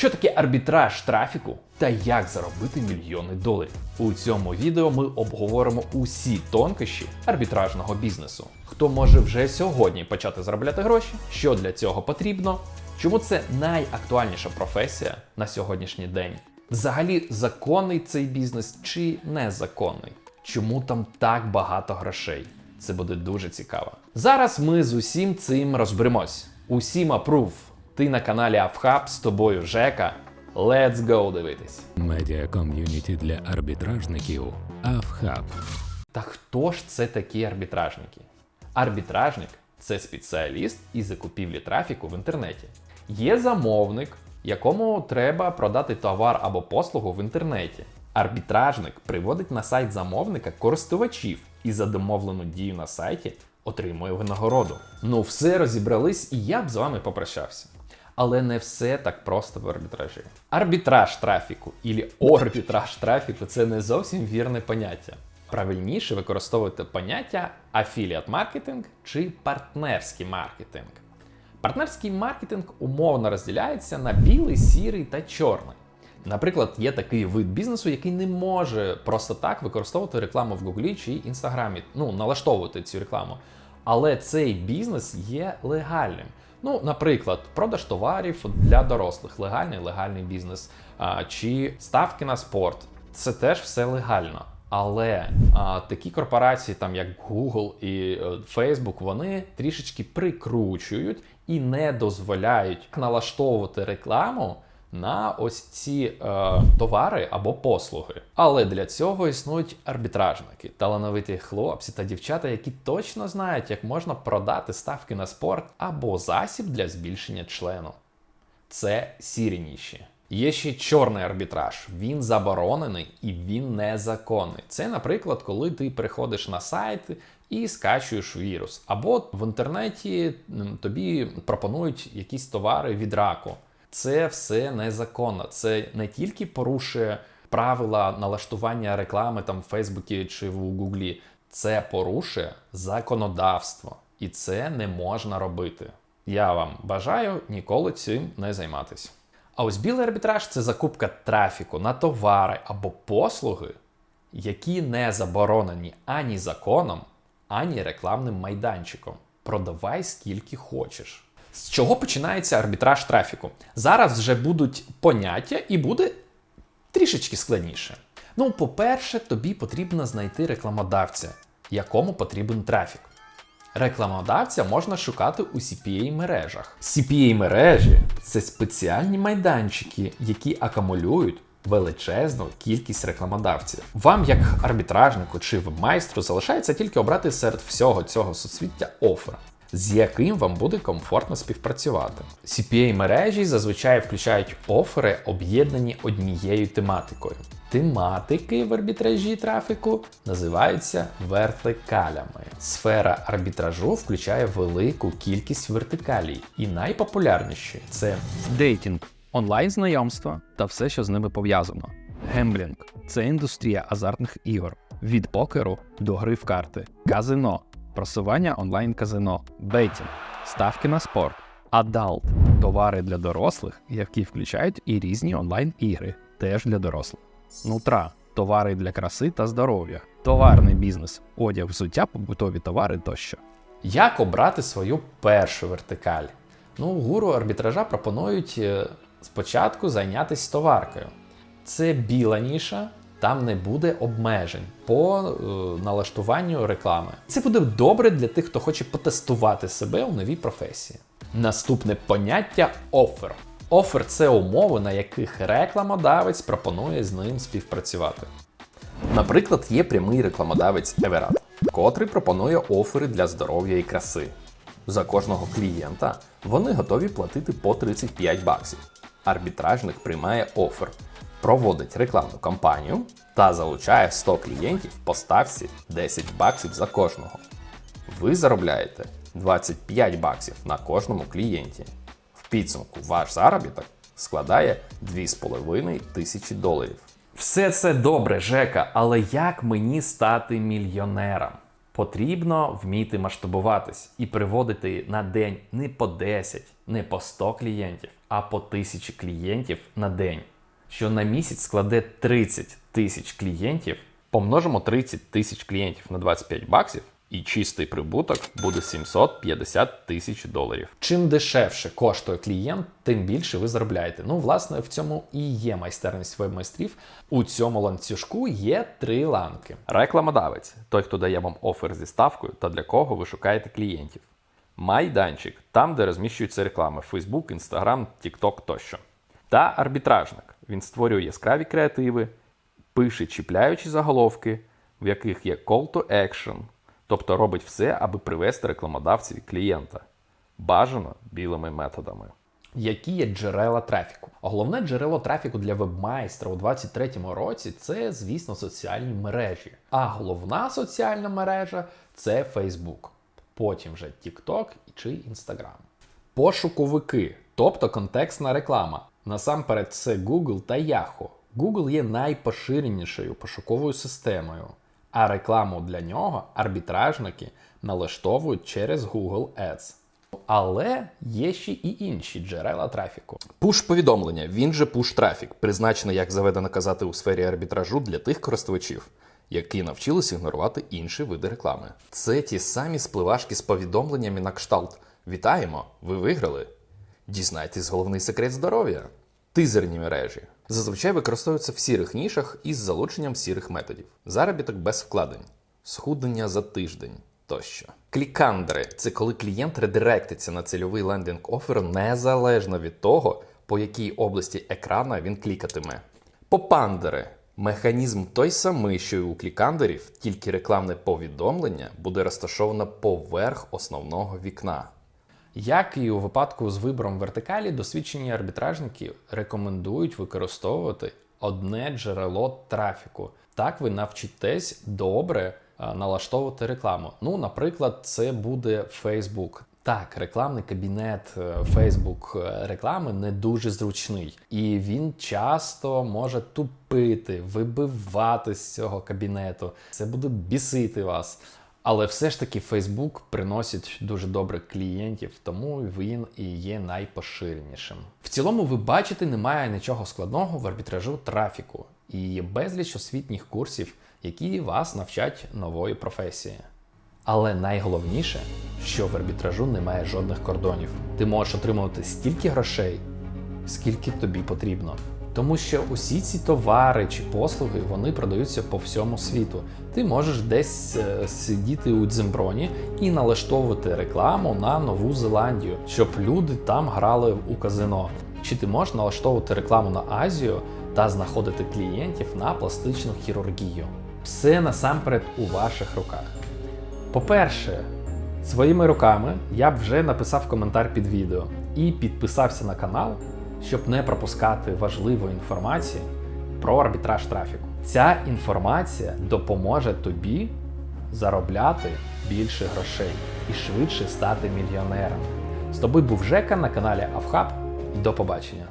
Що таке арбітраж трафіку та як заробити мільйони доларів? У цьому відео ми обговоримо усі тонкощі арбітражного бізнесу. Хто може вже сьогодні почати заробляти гроші? Що для цього потрібно? Чому це найактуальніша професія на сьогоднішній день? Взагалі, законний цей бізнес чи незаконний? Чому там так багато грошей? Це буде дуже цікаво. Зараз ми з усім цим розберемось. Усім апрув. Ти на каналі Авхаб з тобою Жека. Let's go дивитись. Медіа ком'юніті для арбітражників Авхаб. Та хто ж це такі арбітражники? Арбітражник це спеціаліст із закупівлі трафіку в інтернеті. Є замовник, якому треба продати товар або послугу в інтернеті. Арбітражник приводить на сайт замовника користувачів і за домовлену дію на сайті отримує винагороду. Ну, все розібрались, і я б з вами попрощався. Але не все так просто в арбітражі. Арбітраж трафіку і орбітраж трафіку це не зовсім вірне поняття. Правильніше використовувати поняття афіліат маркетинг чи партнерський маркетинг. Партнерський маркетинг умовно розділяється на білий, сірий та чорний. Наприклад, є такий вид бізнесу, який не може просто так використовувати рекламу в Гуглі чи Інстаграмі, ну налаштовувати цю рекламу. Але цей бізнес є легальним. Ну, наприклад, продаж товарів для дорослих, легальний легальний бізнес, а, чи ставки на спорт. Це теж все легально. Але а, такі корпорації, там як Google і е, Facebook, вони трішечки прикручують і не дозволяють налаштовувати рекламу на ось ці е, товари або послуги. Але для цього існують арбітражники, талановиті хлопці та дівчата, які точно знають, як можна продати ставки на спорт або засіб для збільшення члену. Це сірі ніші. Є ще чорний арбітраж. Він заборонений і він незаконний. Це, наприклад, коли ти приходиш на сайт і скачуєш вірус, або в інтернеті тобі пропонують якісь товари від раку. Це все незаконно. Це не тільки порушує правила налаштування реклами там в Фейсбуці чи в Гуглі, це порушує законодавство, і це не можна робити. Я вам бажаю ніколи цим не займатися. А ось білий арбітраж це закупка трафіку на товари або послуги, які не заборонені ані законом, ані рекламним майданчиком. Продавай скільки хочеш. З чого починається арбітраж трафіку? Зараз вже будуть поняття і буде трішечки складніше. Ну, по-перше, тобі потрібно знайти рекламодавця, якому потрібен трафік. Рекламодавця можна шукати у CPA мережах. CPA мережі це спеціальні майданчики, які акумулюють величезну кількість рекламодавців. Вам, як арбітражнику чи вебмайстру, залишається тільки обрати серед всього цього суцвіття офер, з яким вам буде комфортно співпрацювати. CPA мережі зазвичай включають офери, об'єднані однією тематикою. Тематики в арбітражі трафіку називаються вертикалями. Сфера арбітражу включає велику кількість вертикалій, і найпопулярніші це Дейтінг, онлайн знайомства та все, що з ними пов'язано. Гемблінг це індустрія азартних ігор від покеру до гри в карти, казино, просування онлайн казино, бейтінг, ставки на спорт, адалт товари для дорослих, які включають і різні онлайн ігри, теж для дорослих. Нутра товари для краси та здоров'я, товарний бізнес, одяг, взуття, побутові товари тощо. Як обрати свою першу вертикаль? Ну, гуру арбітража пропонують е, спочатку зайнятися товаркою. Це біла ніша, там не буде обмежень по е, налаштуванню реклами. Це буде добре для тих, хто хоче потестувати себе у новій професії. Наступне поняття офер. Офер це умови, на яких рекламодавець пропонує з ним співпрацювати. Наприклад, є прямий рекламодавець Everat, котрий пропонує офери для здоров'я і краси. За кожного клієнта вони готові платити по 35 баксів. Арбітражник приймає офер, проводить рекламну кампанію та залучає 100 клієнтів по ставці 10 баксів за кожного. Ви заробляєте 25 баксів на кожному клієнті. В підсумку ваш заробіток складає 2,5 тисячі доларів. Все це добре, Жека, але як мені стати мільйонером? Потрібно вміти масштабуватись і приводити на день не по 10, не по 100 клієнтів, а по 1000 клієнтів на день. Що на місяць складе 30 тисяч клієнтів. Помножимо 30 тисяч клієнтів на 25 баксів, і чистий прибуток буде 750 тисяч доларів. Чим дешевше коштує клієнт, тим більше ви заробляєте. Ну, власне, в цьому і є майстерність веб-майстрів. У цьому ланцюжку є три ланки. Рекламодавець той, хто дає вам офер зі ставкою та для кого ви шукаєте клієнтів. Майданчик там, де розміщуються реклами Facebook, Instagram, TikTok тощо. Та арбітражник. Він створює яскраві креативи, пише чіпляючі заголовки, в яких є call to action, тобто робить все, аби привести рекламодавців і клієнта. Бажано білими методами. Які є джерела трафіку? Головне джерело трафіку для вебмайстра у 2023 році це, звісно, соціальні мережі. А головна соціальна мережа це Facebook. Потім вже TikTok чи Instagram. Пошуковики, тобто контекстна реклама. Насамперед, це Google та Yahoo. Google є найпоширенішою пошуковою системою, а рекламу для нього арбітражники налаштовують через Google Ads. Але є ще і інші джерела трафіку. Пуш-повідомлення, він же пуш-трафік, призначений, як заведено казати у сфері арбітражу для тих користувачів, які навчились ігнорувати інші види реклами. Це ті самі спливашки з повідомленнями на кшталт. Вітаємо! Ви виграли! Дізнайтесь головний секрет здоров'я. Тизерні мережі зазвичай використовуються в сірих нішах із залученням сірих методів. Заробіток без вкладень, схуднення за тиждень тощо. Клікандери це коли клієнт редиректиться на цільовий лендинг офер незалежно від того, по якій області екрана він клікатиме. Попандери механізм той самий, що й у клікандерів, тільки рекламне повідомлення буде розташовано поверх основного вікна. Як і у випадку з вибором вертикалі, досвідчені арбітражники рекомендують використовувати одне джерело трафіку. Так ви навчитесь добре е, налаштовувати рекламу. Ну, наприклад, це буде Facebook. Так, рекламний кабінет е, Facebook е, реклами не дуже зручний, і він часто може тупити, вибивати з цього кабінету. Це буде бісити вас. Але все ж таки Facebook приносить дуже добре клієнтів, тому він і є найпоширенішим. В цілому, ви бачите, немає нічого складного в арбітражу трафіку, і є безліч освітніх курсів, які вас навчать нової професії. Але найголовніше, що в арбітражу немає жодних кордонів. Ти можеш отримувати стільки грошей, скільки тобі потрібно. Тому що усі ці товари чи послуги вони продаються по всьому світу. Ти можеш десь е, сидіти у Дземброні і налаштовувати рекламу на Нову Зеландію, щоб люди там грали у казино. Чи ти можеш налаштовувати рекламу на Азію та знаходити клієнтів на пластичну хірургію? Все насамперед у ваших руках. По-перше, своїми руками я б вже написав коментар під відео і підписався на канал, щоб не пропускати важливої інформації про арбітраж трафіку. Ця інформація допоможе тобі заробляти більше грошей і швидше стати мільйонером. З тобою був Жека на каналі Авхаб. До побачення!